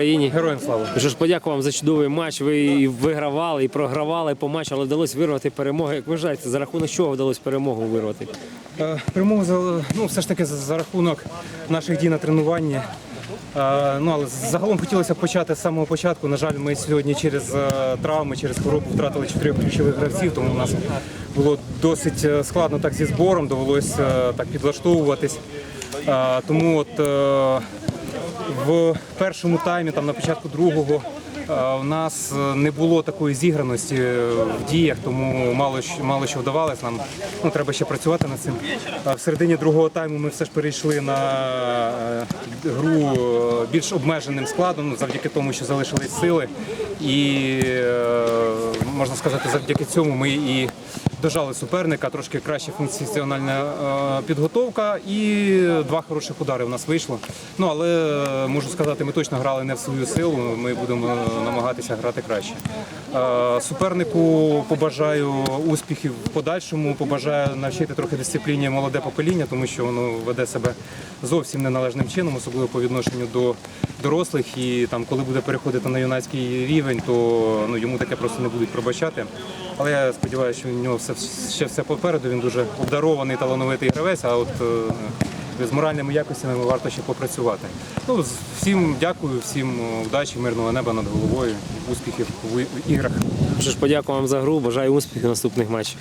Україні. Героям слава. Що ж, подякую вам за чудовий матч. Ви і вигравали, і програвали по матчу, але вдалося вирвати перемогу. Як вважаєте, за рахунок чого вдалося перемогу вирвати? Е, Перемогу за ну, все ж таки за, за рахунок наших дій на тренуванні. Е, Ну, але загалом хотілося б почати з самого початку. На жаль, ми сьогодні через е, травми, через хворобу втратили чотирьох ключових гравців, тому у нас було досить е, складно так зі збором, довелося е, так підлаштовуватись. Е, Тому от е, в першому таймі, там на початку другого, е, у нас е, не було такої зіграності е, в діях, тому мало мало що вдавалось. Нам ну треба ще працювати над цим. А в середині другого тайму ми все ж перейшли на е, гру е, більш обмеженим складом, ну, завдяки тому, що залишились сили. І е, можна сказати, завдяки цьому ми і дожали суперника, трошки краще функціональна е, підготовка і два хороших удари у нас вийшло. Ну але е, можу сказати, ми точно грали не в свою силу. Ми будемо намагатися грати краще. Е, Супернику побажаю успіхів в подальшому. Побажаю навчити трохи дисципліні молоде покоління, тому що воно веде себе зовсім неналежним чином, особливо по відношенню до дорослих. І там, коли буде переходити на юнацький рівень, то ну йому таке просто не будуть пробачати. Але я сподіваюся, що у нього все ще все попереду. Він дуже обдарований, талановитий гравець. А от е, з моральними якостями варто ще попрацювати. Ну всім дякую, всім е, удачі, мирного неба над головою, успіхів в іграх. Що ж, подякую вам за гру. Бажаю успіхів наступних матчах.